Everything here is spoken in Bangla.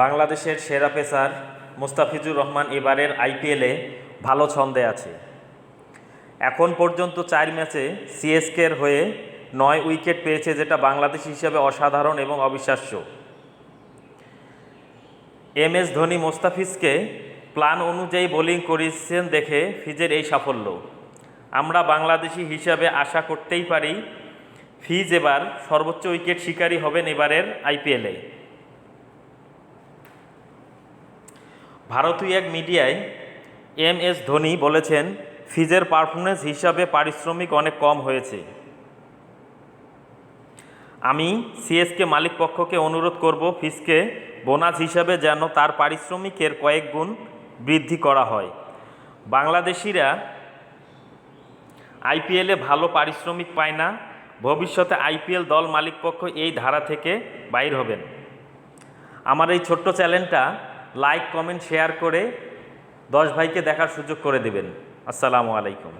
বাংলাদেশের সেরা পেসার মুস্তাফিজুর রহমান এবারের আইপিএলে ভালো ছন্দে আছে। এখন পর্যন্ত চার ম্যাচে সিএসকের হয়ে নয় উইকেট পেয়েছে, যেটা বাংলাদেশ হিসাবে অসাধারণ এবং অবিশ্বাস্য। এম এস ধোনি মোস্তাফিজকে প্ল্যান অনুযায়ী বোলিং করেছেন দেখে ফিজের এই সাফল্য। আমরা বাংলাদেশি হিসাবে আশা করতেই পারি, ফিজ এবার সর্বোচ্চ উইকেট শিকারী হবেন এবারের আইপিএলে ভারতীয় এক মিডিয়ায় এম এস ধোনি বলেছেন, ফিজের পারফরমেন্স হিসাবে পারিশ্রমিক অনেক কম হয়েছে। আমি সিএসকে মালিক পক্ষকে অনুরোধ করব, ফিজকে বোনাস হিসাবে যেন তার পারিশ্রমিকের কয়েক গুণ বৃদ্ধি করা হয়। বাংলাদেশিরা আইপিএলে ভালো পারিশ্রমিক পায় না, ভবিষ্যতে আইপিএল দল মালিকপক্ষ এই ধারা থেকে বাইর হবেন। আমার এই ছোট্ট চ্যানেলটা লাইক কমেন্ট শেয়ার করে দশ ভাইকে দেখার সুযোগ করে দেবেন। আসসালামু আলাইকুম।